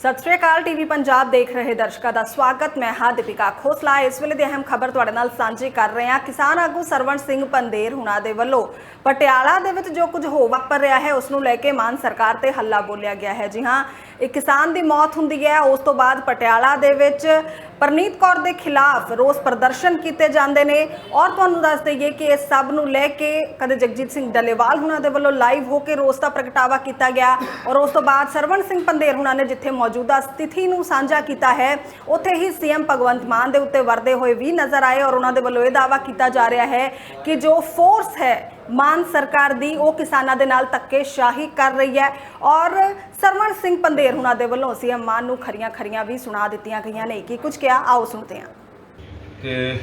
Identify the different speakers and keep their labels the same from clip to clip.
Speaker 1: ਸਤਿ ਸ਼੍ਰੀ ਅਕਾਲ ਟੀਵੀ ਪੰਜਾਬ ਦੇਖ ਰਹੇ ਦਰਸ਼ਕਾਂ ਦਾ ਸਵਾਗਤ। ਮੈਂ ਹਾਂ ਦੀਪਿਕਾ ਖੋਸਲਾ। ਇਸ ਵੇਲੇ ਦੀ ਅਹਿਮ ਖਬਰ ਤੁਹਾਡੇ ਨਾਲ ਸਾਂਝੀ ਕਰ ਰਹੇ ਹਾਂ। ਕਿਸਾਨ ਆਗੂ ਸਰਵਣ ਸਿੰਘ ਪੰਦੇਰ ਹੁਣਾਂ ਦੇ ਵੱਲੋਂ ਪਟਿਆਲਾ ਦੇ ਵਿੱਚ ਜੋ ਕੁਝ ਹੋ ਵਾਪਰ ਰਿਹਾ ਹੈ, ਉਸ ਨੂੰ ਲੈ ਕੇ ਮਾਨ ਸਰਕਾਰ ਤੇ ਹੱਲਾ ਬੋਲਿਆ ਗਿਆ ਹੈ। ਜੀ ਹਾਂ, ਇੱਕ ਕਿਸਾਨ ਦੀ ਮੌਤ ਹੁੰਦੀ ਹੈ। ਉਸ ਤੋਂ ਬਾਅਦ ਪਟਿਆਲਾ ਦੇ ਵਿੱਚ ਪਰਨੀਤ ਕੌਰ ਦੇ ਖਿਲਾਫ ਰੋਸ ਪ੍ਰਦਰਸ਼ਨ ਕੀਤੇ ਜਾਂਦੇ ਨੇ ਔਰ ਤੁਹਾਨੂੰ ਦੱਸ ਦਈਏ ਕਿ ਇਸ ਸਭ ਨੂੰ ਲੈ ਕੇ ਕਦੇ ਜਗਜੀਤ ਸਿੰਘ ਡੱਲੇਵਾਲ ਹੁਣਾਂ ਦੇ ਵੱਲੋਂ ਲਾਈਵ ਹੋ ਕੇ ਰੋਸ ਦਾ ਪ੍ਰਗਟਾਵਾ ਕੀਤਾ ਗਿਆ ਔਰ ਉਸ ਤੋਂ ਬਾਅਦ ਸਰਵਣ ਸਿੰਘ ਪੰਦੇਰ ਹੁਣਾਂ ਨੇ ਜਿੱਥੇ ਮੌਜੂਦਾ ਸਥਿਤੀ ਨੂੰ ਸਾਂਝਾ ਕੀਤਾ ਹੈ, ਉੱਥੇ ਹੀ ਸੀਐਮ ਭਗਵੰਤ ਮਾਨ ਦੇ ਉੱਤੇ ਵਰਦੇ ਹੋਏ ਵੀ ਨਜ਼ਰ ਆਏ ਔਰ ਉਹਨਾਂ ਦੇ ਵੱਲੋਂ ਇਹ ਦਾਅਵਾ ਕੀਤਾ ਜਾ ਰਿਹਾ ਹੈ ਕਿ ਜੋ ਫੋਰਸ ਹੈ ਮਾਨ ਸਰਕਾਰ ਦੀ ਉਹ ਕਿਸਾਨਾਂ ਦੇ ਨਾਲ ਧੱਕੇਸ਼ਾਹੀ ਕਰ ਰਹੀ ਹੈ ਔਰ ਸਰਵਣ ਸਿੰਘ ਪੰਦੇਰ ਹੁਣਾਂ ਦੇ ਵੱਲੋਂ ਸੀਐਮ ਮਾਨ ਨੂੰ ਖਰੀਆਂ ਖਰੀਆਂ ਵੀ ਸੁਣਾ ਦਿੱਤੀਆਂ ਗਈਆਂ ਨੇ। ਕੀ ਕੁਝ ਕਿਹਾ? ਆਓ ਸੁਣਦੇ ਹਾਂ।
Speaker 2: ਤੇ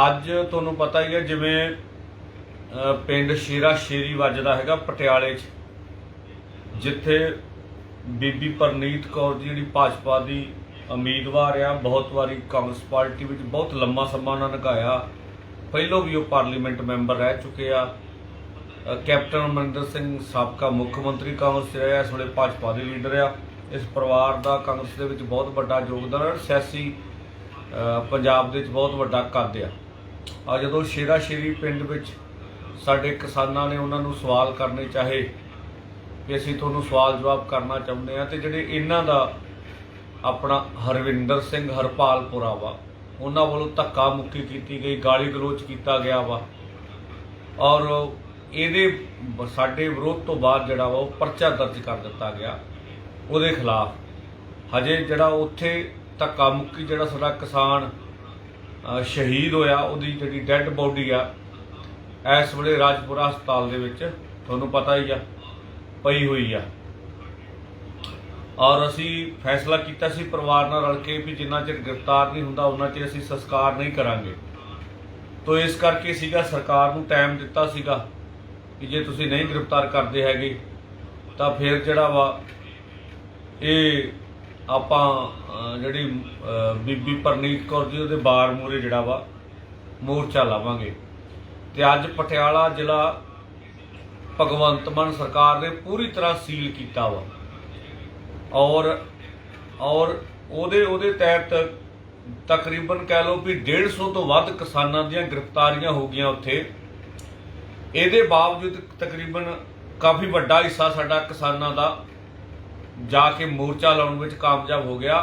Speaker 2: ਅੱਜ ਤੁਹਾਨੂੰ ਪਤਾ ਹੀ ਹੈ ਜਿਵੇਂ ਪਿੰਡ ਸ਼ੇਰਾ ਸ਼ੇਰੀ ਵੱਜਦਾ ਹੈਗਾ ਪਟਿਆਲੇ 'ਚ, ਜਿੱਥੇ ਬੀਬੀ ਪਰਨੀਤ ਕੌਰ ਦੀ ਜਿਹੜੀ ਭਾਜਪਾ ਦੀ ਉਮੀਦਵਾਰ ਆ, ਬਹੁਤ ਵਾਰੀ ਕਾਂਗਰਸ ਪਾਰਟੀ ਵਿੱਚ ਬਹੁਤ ਲੰਮਾ ਸਮਾਂ ਉਹਨਾਂ ਨਿਭਾਇਆ ਪਹਿਲੋਂ ਵੀ ਉਹ ਪਾਰਲੀਮੈਂਟ ਮੈਂਬਰ ਰਹਿ ਚੁੱਕੇ ਆ। ਕੈਪਟਨ ਅਮਰਿੰਦਰ ਸਿੰਘ ਸਾਬਕਾ ਮੁੱਖ ਮੰਤਰੀ ਕਾਂਗਰਸ 'ਚ ਰਿਹਾ, ਇਸ ਵੇਲੇ ਭਾਜਪਾ ਦੇ ਲੀਡਰ ਆ। ਇਸ ਪਰਿਵਾਰ ਦਾ ਕਾਂਗਰਸ ਦੇ ਵਿੱਚ ਬਹੁਤ ਵੱਡਾ ਯੋਗਦਾਨ ਹੈ ਸਿਆਸੀ ਪੰਜਾਬ ਦੇ ਵਿੱਚ ਬਹੁਤ ਵੱਡਾ ਕੱਦ ਆ। ਆ ਜਦੋਂ ਸ਼ੇਰਾ ਸ਼ੇਰੀ ਪਿੰਡ ਵਿੱਚ ਸਾਡੇ ਕਿਸਾਨਾਂ ਨੇ ਉਹਨਾਂ ਨੂੰ ਸਵਾਲ ਕਰਨੇ ਚਾਹੇ ਕਿ ਅਸੀਂ ਤੁਹਾਨੂੰ ਸਵਾਲ ਜਵਾਬ ਕਰਨਾ ਚਾਹੁੰਦੇ ਆ, ਤੇ ਜਿਹੜੇ ਇਹਨਾਂ ਦਾ ਆਪਣਾ ਹਰਵਿੰਦਰ ਸਿੰਘ ਹਰਪਾਲਪੁਰਾ ਵਾ ਉਹਨਾਂ ਵੱਲੋਂ ਧੱਕਾ ਮੁੱਕੀ ਕੀਤੀ ਗਈ, ਗਾਲੀ ਗਲੋਚ ਕੀਤਾ ਗਿਆ ਵਾ। ਔਰ ਇਹਦੇ ਸਾਡੇ ਵਿਰੋਧ ਤੋਂ ਬਾਅਦ ਜਿਹੜਾ ਵਾ, ਉਹ ਪਰਚਾ ਦਰਜ ਕਰ ਦਿੱਤਾ ਗਿਆ ਉਹਦੇ ਖਿਲਾਫ। ਹਜੇ ਜਿਹੜਾ ਉੱਥੇ ਧੱਕਾ ਮੁੱਕੀ ਜਿਹੜਾ ਸਾਡਾ ਕਿਸਾਨ ਸ਼ਹੀਦ ਹੋਇਆ, ਉਹਦੀ ਜਿਹੜੀ ਡੈੱਡ ਬੋਡੀ ਆ, ਇਸ ਵੇਲੇ ਰਾਜਪੁਰਾ ਹਸਪਤਾਲ ਦੇ ਵਿੱਚ, ਤੁਹਾਨੂੰ ਪਤਾ ਹੀ ਆ, ਪਈ ਹੋਈ ਆ। ਔਰ ਅਸੀਂ ਫੈਸਲਾ ਕੀਤਾ ਸੀ ਪਰਿਵਾਰ ਨਾਲ ਰਲ ਕੇ ਵੀ ਜਿੰਨਾ ਚਿਰ ਗ੍ਰਿਫਤਾਰ ਨਹੀਂ ਹੁੰਦਾ ਉਹਨਾਂ ਚਿਰ ਅਸੀਂ ਸੰਸਕਾਰ ਨਹੀਂ ਕਰਾਂਗੇ। ਤੋ ਇਸ ਕਰਕੇ ਸੀਗਾ ਸਰਕਾਰ ਨੂੰ ਟਾਈਮ ਦਿੱਤਾ ਸੀਗਾ ਕਿ ਜੇ ਤੁਸੀਂ ਨਹੀਂ ਗ੍ਰਿਫਤਾਰ ਕਰਦੇ ਹੈਗੇ, ਤਾਂ ਫਿਰ ਜਿਹੜਾ ਵਾ ਇਹ ਆਪਾਂ ਜਿਹੜੀ ਬੀਬੀ ਪਰਨੀਤ ਕੌਰ ਜੀ ਉਹਦੇ ਬਾਰ ਮੂਰੇ ਜਿਹੜਾ ਵਾ ਮੋਰਚਾ ਲਾਵਾਂਗੇ। ਤੇ ਅੱਜ ਪਟਿਆਲਾ ਜ਼ਿਲ੍ਹਾ ਭਗਵੰਤ ਮਾਨ ਸਰਕਾਰ ਨੇ ਪੂਰੀ ਤਰ੍ਹਾਂ ਸੀਲ ਕੀਤਾ ਵਾ। ਔਰ ਔਰ ਉਹਦੇ ਉਹਦੇ ਤਹਿਤ ਤਕਰੀਬਨ ਕਹਿ ਲਓ ਵੀ 150 ਤੋਂ ਵੱਧ ਕਿਸਾਨਾਂ ਦੀਆਂ ਗ੍ਰਿਫਤਾਰੀਆਂ ਹੋ ਗਈਆਂ ਉੱਥੇ। ਇਹਦੇ ਬਾਵਜੂਦ ਤਕਰੀਬਨ ਕਾਫੀ ਵੱਡਾ ਹਿੱਸਾ ਸਾਡਾ ਕਿਸਾਨਾਂ ਦਾ ਜਾ ਕੇ ਮੋਰਚਾ ਲਾਉਣ ਵਿੱਚ ਕਾਮਯਾਬ ਹੋ ਗਿਆ।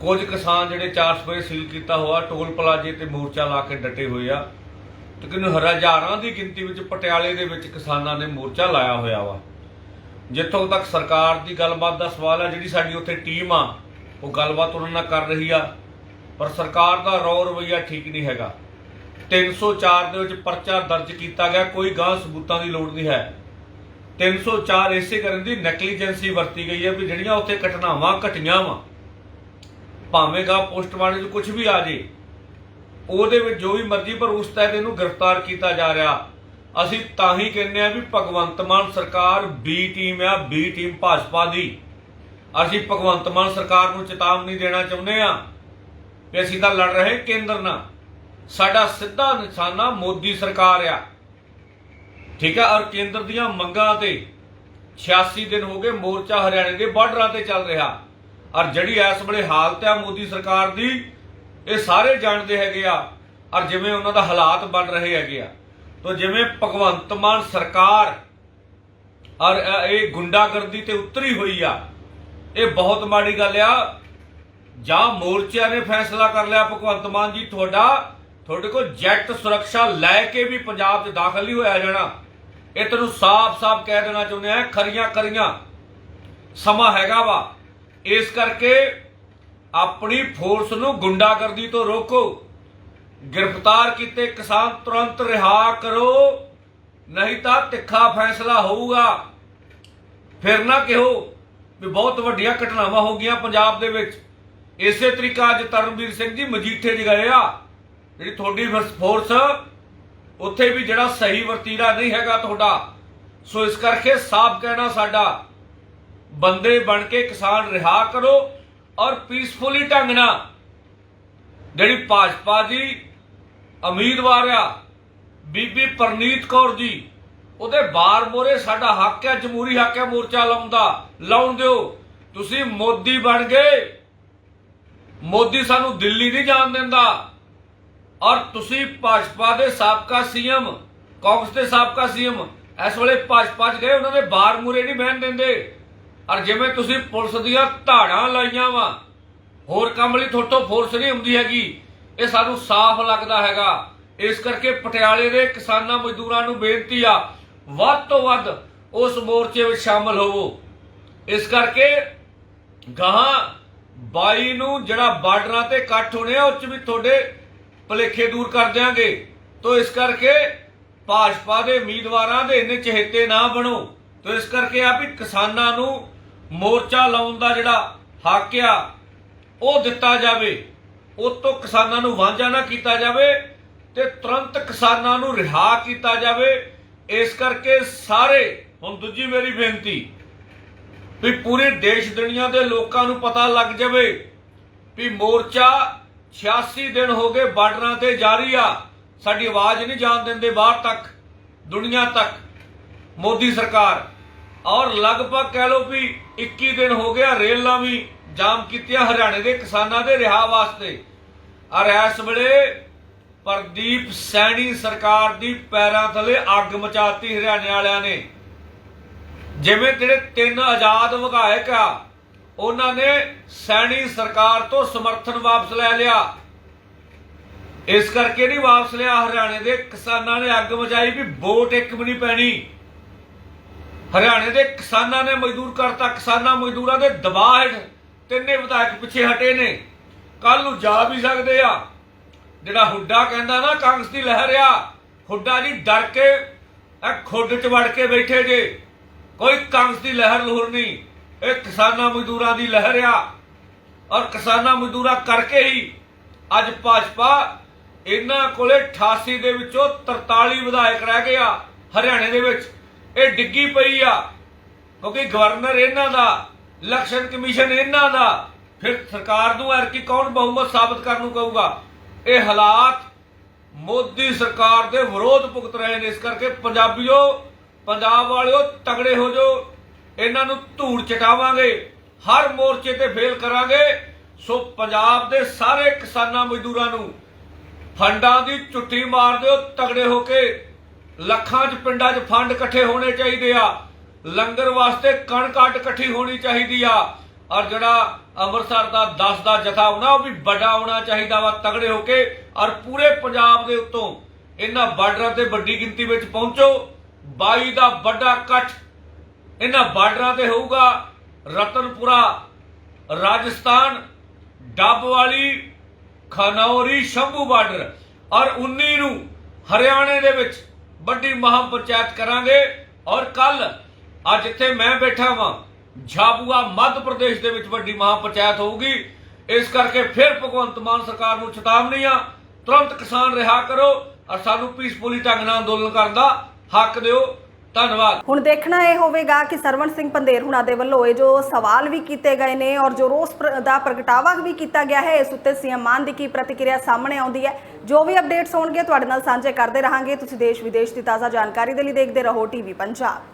Speaker 2: ਕੁਝ ਕਿਸਾਨ ਜਿਹੜੇ ਚਾਰ ਸਪਰੇ ਸੀਲ ਕੀਤਾ ਹੋਇਆ, ਟੋਲ ਪਲਾਜੇ ਤੇ ਮੋਰਚਾ ਲਾ ਕੇ ਡਟੇ ਹੋਏ ਆ। ਲੇਕਿਨ ਹਜ਼ਾਰਾਂ ਦੀ ਗਿਣਤੀ ਵਿੱਚ ਪਟਿਆਲੇ ਦੇ ਵਿੱਚ ਕਿਸਾਨਾਂ ਨੇ ਮੋਰਚਾ ਲਾਇਆ ਹੋਇਆ ਵਾ। ਜਿੱਥੋਂ ਤੱਕ ਸਰਕਾਰ ਦੀ ਗੱਲਬਾਤ ਦਾ ਸਵਾਲ ਹੈ, ਜਿਹੜੀ ਸਾਡੀ ਉੱਥੇ ਟੀਮ ਆ, ਉਹ ਗੱਲਬਾਤ ਉਹਨਾਂ ਨਾਲ ਕਰ ਰਹੀ ਆ, ਪਰ ਸਰਕਾਰ ਦਾ ਰੌ ਰਵਈਆ ਠੀਕ ਨਹੀਂ ਹੈਗਾ। 304 ਦੇ ਵਿੱਚ ਪਰਚਾ ਦਰਜ ਕੀਤਾ ਗਿਆ, ਕੋਈ ਗਾਹ ਸਬੂਤਾਂ ਦੀ ਲੋੜ ਨਹੀਂ ਹੈ। 304 ਇਸੇ ਕਰਨ ਦੀ ਨੈਗਲੀਜੈਂਸੀ ਵਰਤੀ ਗਈ ਹੈ ਵੀ ਜਿਹੜੀਆਂ ਉੱਥੇ ਘਟਨਾਵਾਂ ਘਟੀਆਂ ਵਾ, ਭਾਵੇਂ ਗਾ ਪੋਸਟਮਾਰਟਮ 'ਚ ਕੁਝ ਵੀ ਆ ਜੇ, ਉਹਦੇ ਵਿੱਚ ਜੋ ਵੀ ਮਰਜ਼ੀ, ਪਰ ਉਸ ਤਹਿਤ ਇਹਨੂੰ ਗ੍ਰਿਫਤਾਰ ਕੀਤਾ ਜਾ ਰਿਹਾ। ਅਸੀਂ ਤਾਂ ਹੀ ਕਹਿੰਦੇ ਆ ਵੀ ਭਗਵੰਤ ਮਾਨ ਸਰਕਾਰ ਬੀ ਟੀਮ ਆ ਬੀ ਟੀਮ ਭਾਜਪਾ ਦੀ। ਅਸੀਂ ਭਗਵੰਤ ਮਾਨ ਸਰਕਾਰ ਨੂੰ ਚੇਤਾਵਨੀ ਦੇਣਾ ਚਾਹੁੰਦੇ ਆ ਕਿ ਅਸੀਂ ਤਾਂ ਲੜ ਰਹੇ ਕੇਂਦਰ ਨਾਲ। ਸਾਡਾ ਸਿੱਧਾ ਨਿਸ਼ਾਨਾ ਮੋਦੀ ਸਰਕਾਰ ਆ। ਠੀਕ ਆ, ਔਰ ਕੇਂਦਰ ਦੀਆਂ ਮੰਗਾਂ ਤੇ 86 ਦਿਨ ਹੋ ਗਏ ਮੋਰਚਾ ਹਰਿਆਣੇ ਦੇ ਬਾਰਡਰਾਂ ਤੇ ਚੱਲ ਰਿਹਾ। ਔਰ ਜਿਹੜੀ ਇਸ ਵੇਲੇ ਹਾਲਤ ਆ ਮੋਦੀ ਸਰਕਾਰ ਦੀ, ਇਹ ਸਾਰੇ ਜਾਣਦੇ ਹੈਗੇ ਆ। ਔਰ ਜਿਵੇਂ ਉਹਨਾਂ ਦਾ ਹਾਲਾਤ ਬਣ ਰਹੇ ਹੈਗੇ ਆ। ਤੋ ਜਿਵੇਂ ਭਗਵੰਤ ਮਾਨ ਸਰਕਾਰ ਔਰ ਇਹ- ਗੁੰਡਾਗਰਦੀ ਤੇ ਉਤਰੀ ਹੋਈ ਆ, ਇਹ ਬਹੁਤ ਮਾੜੀ ਗੱਲ ਆ। ਜਾਂ ਮੋਰਚਿਆਂ ਨੇ ਫੈਸਲਾ ਕਰ ਲਿਆ ਭਗਵੰਤ ਮਾਨ ਜੀ, ਤੁਹਾਡਾ ਤੁਹਾਡੇ ਕੋਲ ਜੈਟ ਸੁਰੱਖਿਆ ਲੈ ਕੇ ਵੀ ਪੰਜਾਬ 'ਚ ਦਾਖਲ ਨਹੀਂ ਹੋਇਆ ਜਾਣਾ। ਇਹ ਤੈਨੂੰ ਸਾਫ਼-ਸਾਫ਼ ਕਹਿ ਦੇਣਾ ਚਾਹੁੰਦੇ ਆ, ਖਰੀਆਂ ਖਰੀਆਂ। ਸਮਾਂ ਹੈਗਾ ਵਾ। ਇਸ ਕਰਕੇ ਆਪਣੀ ਫੋਰਸ ਨੂੰ ਗੁੰਡਾਗਰਦੀ ਤੋਂ ਰੋਕੋ। ਗ੍ਰਿਫਤਾਰ ਕੀਤੇ ਕਿਸਾਨ ਤੁਰੰਤ ਰਿਹਾ ਕਰੋ, ਨਹੀਂ ਤਾਂ ਤਿੱਖਾ ਫੈਸਲਾ ਹੋਊਗਾ। ਫਿਰ ਨਾ ਕਿਹੋ ਵੀ ਬਹੁਤ ਵੱਡੀਆਂ ਘਟਨਾਵਾਂ ਹੋ ਗਈਆਂ ਪੰਜਾਬ ਦੇ ਵਿੱਚ। ਇਸੇ ਤਰੀਕਾ ਅੱਜ ਤਰਨਵੀਰ ਸਿੰਘ ਜੀ ਮਜੀਠੇ 'ਚ ਗਏ ਆ। ਜਿਹੜੀ ਤੁਹਾਡੀ ਫੋਰਸ, ਉੱਥੇ ਵੀ ਜਿਹੜਾ ਸਹੀ ਵਰਤੀਰਾ ਨਹੀਂ ਹੈਗਾ ਤੁਹਾਡਾ। ਸੋ ਇਸ ਕਰਕੇ ਸਾਫ਼ ਕਹਿਣਾ ਸਾਡਾ, ਬੰਦੇ ਬਣ ਕੇ ਕਿਸਾਨ ਰਿਹਾ ਕਰੋ ਔਰ ਪੀਸਫੁਲੀ ਢੰਗ ਨਾਲ। ਜਿਹੜੀ ਭਾਜਪਾ ਦੀ ਉਮੀਦਵਾਰ ਆ, ਬੀਬੀ ਪਰਨੀਤ ਕੌਰ ਜੀ। ਉਹਦੇ ਬਾਰ ਮੋਰੇ ਸਾਡਾ ਹੱਕ ਹੈ ਜਮਹੂਰੀ ਹੱਕ ਹੈ ਮੋਰਚਾ ਲਾਉਣ ਦਾ। ਲਾਉਣ ਦਿਓ। ਤੁਸੀਂ ਮੋਦੀ ਬਣ ਗਏ। ਮੋਦੀ ਸਾਨੂੰ ਦਿੱਲੀ ਨਹੀਂ ਜਾਣ ਦਿੰਦਾ। ਔਰ ਤੁਸੀਂ ਭਾਜਪਾ ਦੇ ਸਾਬਕਾ ਸੀਐਮ, ਕਾਂਗਰਸ ਦੇ ਸਾਬਕਾ ਸੀਐਮ, ਇਸ ਵੇਲੇ ਭਾਜਪਾ 'ਚ ਗਏ, ਉਹਨਾਂ ਦੇ ਬਾਰ ਮੂਰੇ ਨਹੀਂ ਬਹਿਣ ਦਿੰਦੇ। ਔਰ ਜਿਵੇਂ ਤੁਸੀਂ ਪੁਲਿਸ ਦੀਆਂ ਧਾੜਾਂ ਲਾਈਆਂ ਵਾ, ਹੋਰ ਕੰਮ ਲਈ ਥੋਟੋ ਫੋਰਸ ਨਹੀਂ ਹੁੰਦੀ ਹੈਗੀ। ਇਹ ਸਾਨੂੰ ਸਾਫ਼ ਲੱਗਦਾ ਹੈਗਾ। ਇਸ ਕਰਕੇ ਪਟਿਆਲੇ ਦੇ ਕਿਸਾਨਾਂ ਮਜ਼ਦੂਰਾਂ ਨੂੰ ਬੇਨਤੀ ਆ, ਵੱਧ ਤੋਂ ਵੱਧ ਉਸ ਮੋਰਚੇ ਵਿੱਚ ਸ਼ਾਮਲ ਹੋਵੋ। ਇਸ ਕਰਕੇ ਗਾਹਾਂ 22 ਨੂੰ ਜਿਹੜਾ ਬਾਰਡਰਾਂ ਤੇ ਇਕੱਠ ਹੋਣੇ ਆ, ਉਹ ਚ ਵੀ ਤੁਹਾਡੇ ਭੁਲੇਖੇ ਦੂਰ ਕਰ ਦਿਆਂਗੇ। ਤੋਂ ਇਸ ਕਰਕੇ ਭਾਜਪਾ ਦੇ ਉਮੀਦਵਾਰਾਂ ਦੇ ਇੰਨੇ ਚਹੇਤੇ ਨਾ ਬਣੋ। ਤੋਂ ਇਸ ਕਰਕੇ ਆ ਵੀ ਕਿਸਾਨਾਂ ਨੂੰ ਮੋਰਚਾ ਲਾਉਣ ਦਾ ਜਿਹੜਾ ਹੱਕ ਆ, ਉਹ ਦਿੱਤਾ ਜਾਵੇ। ਉਹ ਕਿਸਾਨਾਂ ਨੂੰ ਵਾਂਝਾ ਨਾ ਕੀਤਾ ਜਾਵੇ ਤੇ ਤੁਰੰਤ ਕਿਸਾਨਾਂ ਨੂੰ ਰਿਹਾ ਕੀਤਾ ਜਾਵੇ। ਇਸ ਕਰਕੇ ਸਾਰੇ, ਹੁਣ ਦੂਜੀ ਮੇਰੀ ਬੇਨਤੀ ਵੀ ਪੂਰੇ ਦੇਸ਼ ਦੁਨੀਆ ਦੇ ਲੋਕਾਂ ਨੂੰ ਪਤਾ ਲੱਗ ਜਾਵੇ ਵੀ ਮੋਰਚਾ 86 ਦਿਨ ਹੋ ਗਏ ਬਾਰਡਰਾਂ ਤੇ ਜਾਰੀ ਆ। ਸਾਡੀ ਆਵਾਜ਼ ਨਹੀਂ ਜਾਣ ਦਿੰਦੇ ਬਾਹਰ ਤੱਕ, ਦੁਨੀਆ ਤੱਕ। ਮੋਦੀ ਸਰਕਾਰ, ਔਰ ਲਗਭਗ ਕਹਿ ਲੋ ਵੀ 21 ਦਿਨ ਹੋ ਗਿਆ ਰੇਲਾਂ ਵੀ ਜਾਮ ਕੀਤੀਆਂ ਹਰਿਆਣੇ ਦੇ ਕਿਸਾਨਾਂ ਦੇ ਰਿਹਾ ਵਾਸਤੇ। ਔਰ ਇਸ ਵੇਲੇ ਪ੍ਰਦੀਪ ਸੈਣੀ ਸਰਕਾਰ ਦੀ ਪੈਰਾਂ ਥੱਲੇ ਅੱਗ ਮਚਾਤੀ ਹਰਿਆਣੇ ਵਾਲਿਆਂ ਨੇ। ਜਿਵੇਂ ਜਿਹੜੇ ਤਿੰਨ ਆਜ਼ਾਦ ਵਿਧਾਇਕ ਆ, ਉਹਨਾਂ ਨੇ ਸੈਣੀ ਸਰਕਾਰ ਤੋਂ ਸਮਰਥਨ ਵਾਪਸ ਲੈ ਲਿਆ। ਇਸ ਕਰਕੇ ਨਹੀਂ ਵਾਪਸ ਲਿਆ ਹਰਿਆਣੇ ਦੇ ਕਿਸਾਨਾਂ ਨੇ ਅੱਗ ਮਚਾਈ ਵੀ ਵੋਟ ਇੱਕ ਵੀ ਨਹੀਂ ਪੈਣੀ। ਹਰਿਆਣੇ ਦੇ ਕਿਸਾਨਾਂ ਨੇ ਮਜ਼ਦੂਰ ਕਰਤਾ, ਕਿਸਾਨਾਂ ਮਜ਼ਦੂਰਾਂ ਦੇ ਦਬਾਅ ਹੇਠ ਤਿੰਨੇ ਵਿਧਾਇਕ ਪਿੱਛੇ ਹਟੇ ਨੇ। ਕੱਲ ਨੂੰ ਜਾ ਵੀ ਸਕਦੇ ਆ। ਜਿਹੜਾ ਹੁੱਡਾ ਕਹਿੰਦਾ ਨਾ, ਕਾਂਗਰਸ ਦੀ ਲਹਿਰ ਆ, ਹੁੱਡਾ ਜੀ ਡਰ ਕੇ ਇਹ ਖੁੱਡ ਚ ਵੜ ਕੇ ਬੈਠੇ ਜੇ। ਕੋਈ ਕਾਂਗਰਸ ਦੀ ਲਹਿਰ ਲੁਹਰ ਨਹੀਂ। ਇਹ ਕਿਸਾਨਾਂ ਮਜ਼ਦੂਰਾਂ ਦੀ ਲਹਿਰ ਆ। ਔਰ ਕਿਸਾਨਾਂ ਮਜ਼ਦੂਰਾਂ ਕਰਕੇ ਹੀ ਅੱਜ ਭਾਜਪਾ ਇਹਨਾਂ ਕੋਲੇ 88 ਦੇ ਵਿੱਚੋਂ 43 ਵਿਧਾਇਕ ਰਹਿ ਗਏ ਆ, ਹਰਿਆਣੇ ਦੇ ਵਿੱਚ। ਇਹ ਡਿੱਗੀ ਪਈ ਆ, ਕਿਉਂਕਿ ਗਵਰਨਰ ਇਹਨਾਂ ਦਾ ਇਲੈਕਸ਼ਨ ਕਮਿਸ਼ਨ ਇਹਨਾਂ ਦਾ। ਫਿਰ ਸਰਕਾਰ ਨੂੰ ਐਰ ਕੌਣ ਬਹੁਮਤ ਸਾਬਤ ਕਰਨ ਨੂੰ ਕਹੂਗਾ? ਇਹ ਹਾਲਾਤ ਮੋਦੀ ਸਰਕਾਰ ਦੇ ਵਿਰੋਧ ਭੁਗਤ ਰਹੇ ਨੇ। ਇਸ ਕਰਕੇ ਪੰਜਾਬੀਓ, ਪੰਜਾਬ ਵਾਲਿਓ ਤਗੜੇ ਹੋ ਜਾਓ। ਇਹਨਾਂ ਨੂੰ ਧੂੜ ਚਟਾਵਾਂਗੇ। ਹਰ ਮੋਰਚੇ ਤੇ ਫੇਲ ਕਰਾਂਗੇ। ਸੋ ਪੰਜਾਬ ਦੇ ਸਾਰੇ ਕਿਸਾਨਾਂ ਮਜ਼ਦੂਰਾਂ ਨੂੰ ਫੰਡਾਂ ਦੀ ਚੁੱਟੀ ਮਾਰ ਦਿਓ। ਤਗੜੇ ਹੋ ਕੇ ਲੱਖਾਂ 'ਚ ਪਿੰਡਾਂ 'ਚ ਫੰਡ ਇਕੱਠੇ ਹੋਣੇ ਚਾਹੀਦੇ ਆ। ਲੰਗਰ ਵਾਸਤੇ ਕਣਕ ਅੱਡ ਇਕੱਠੀ ਹੋਣੀ ਚਾਹੀਦੀ ਆ। ਔਰ ਜਿਹੜਾ ਅੰਮ੍ਰਿਤਸਰ ਦਾ 10 ਦਾ ਜਥਾ ਹੋਣਾ ਉਹ ਵੀ ਵੱਡਾ ਹੋਣਾ ਚਾਹੀਦਾ ਵਾ, ਤਗੜੇ ਹੋ ਕੇ। ਔਰ ਪੂਰੇ ਪੰਜਾਬ ਦੇ ਉੱਤੋਂ ਇਹਨਾਂ ਬਾਰਡਰਾਂ ਤੇ ਵੱਡੀ ਗਿਣਤੀ ਵਿੱਚ ਪਹੁੰਚੋ। 22 ਦਾ ਵੱਡਾ ਇਕੱਠ ਇਹਨਾਂ ਬਾਰਡਰਾਂ ਤੇ ਹੋਊਗਾ। ਰਤਨਪੁਰਾ, ਰਾਜਸਥਾਨ ਡੱਬ ਵਾਲੀ ਖਨੌਰੀ, ਸ਼ੰਭੂ ਬਾਰਡਰ। ਔਰ 19 ਨੂੰ ਹਰਿਆਣੇ ਦੇ ਵਿੱਚ ਵੱਡੀ ਮਹਾ ਪੰਚਾਇਤ ਕਰਾਂਗੇ। ਔਰ ਕੱਲ ਅੱਜ ਇੱਥੇ ਮੈਂ ਬੈਠਾ ਵਾਂ, ਝਾਬੂਆ ਮੱਧ ਪ੍ਰਦੇਸ਼ ਦੇ ਵਿੱਚ ਵੱਡੀ ਮਹਾ ਪੰਚਾਇਤ ਹੋਊਗੀ। ਇਸ ਕਰਕੇ ਫਿਰ ਭਗਵੰਤ ਮਾਨ ਸਰਕਾਰ ਨੂੰ ਚੇਤਾਵਨੀ ਆ ਤੁਰੰਤ ਕਿਸਾਨ ਰਿਹਾ ਕਰੋ ਔਰ ਸਾਨੂੰ ਪੀਸਫੁਲੀ ਢੰਗ ਨਾਲ ਅੰਦੋਲਨ ਕਰਨ ਦਾ ਹੱਕ ਦਿਓ। ਧੰਨਵਾਦ।
Speaker 1: ਹੁਣ ਦੇਖਣਾ ਇਹ ਹੋਵੇਗਾ ਕਿ ਸਰਵਣ ਸਿੰਘ ਪੰਦੇਰ ਹੁਣਾਂ ਦੇ ਵੱਲੋਂ ਇਹ ਜੋ ਸਵਾਲ ਵੀ ਕੀਤੇ ਗਏ ਨੇ ਔਰ ਜੋ ਰੋਸ ਦਾ ਪ੍ਰਗਟਾਵਾ ਵੀ ਕੀਤਾ ਗਿਆ ਹੈ, ਇਸ ਉੱਤੇ ਸੀਐਮ ਮਾਨ ਦੀ ਕੀ ਪ੍ਰਤੀਕਿਰਿਆ ਸਾਹਮਣੇ ਆਉਂਦੀ ਹੈ। ਜੋ ਵੀ ਅਪਡੇਟਸ ਹੋਣਗੇ ਤੁਹਾਡੇ ਨਾਲ ਸਾਂਝੇ ਕਰਦੇ ਰਹਾਂਗੇ। ਤੁਸੀਂ ਦੇਸ਼ ਵਿਦੇਸ਼ ਦੀ ਤਾਜ਼ਾ ਜਾਣਕਾਰੀ ਦੇ ਲਈ ਦੇਖਦੇ ਰਹੋ ਟੀਵੀ ਪੰਜਾਬ।